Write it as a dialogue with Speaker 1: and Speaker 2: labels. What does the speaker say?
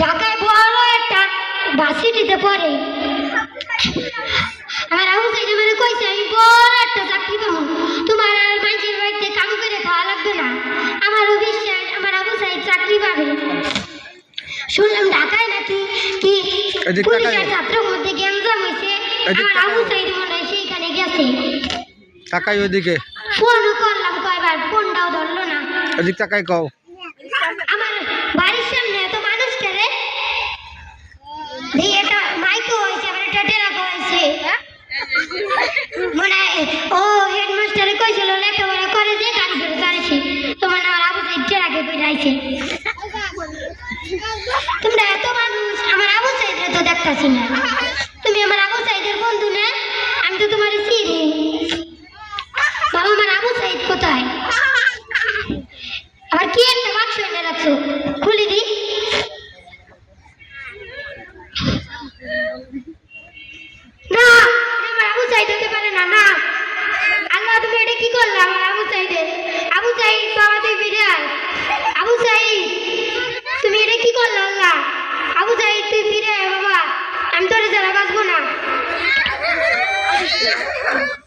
Speaker 1: ঢাকায় বড় একটা ভার্সিটিতে পড়ে আর আবু সাইড মানে কইছে আমি বড় একটা চাকরি শুনলাম ঢাকায় নাকি? কি? এদিক পুলিশ তাকায়। ছাত্রের মধ্যে গ্যাঞ্জাম হয়েছে আমার আবু। সাইড মনে হয় সেইখানে গেছে।
Speaker 2: তাকাই ওইদিকে।
Speaker 1: ফোনও করলাম কয়বার ফোনটাও ধরলো না।
Speaker 2: ওইদিক তাকাই কও।
Speaker 1: আমার বাড়ির সামনে এত মানুষ কেড়ে দিয়ে এটা মাইকও হয়েছে আবার এটা টেরাকো হয়েছে। মনে ও হেডমাস্টারে কইছিল লেখাপড়া করে যে গাড়ি করে চালিয়েছি তোমার আমার আবু সাইড পারতাছি না। তুমি আমার আবু সাইদের বন্ধু না? আমি তো তোমার চিনি বাবা আমার আবু সাইদ কোথায়? আমার কি একটা বাক্স এনে রাখছো? খুলে দি না, আমার আবু সাইদ হতে পারে না না। আল্লাহ, তুমি এটা কি করলে? আমার আবু সাইদ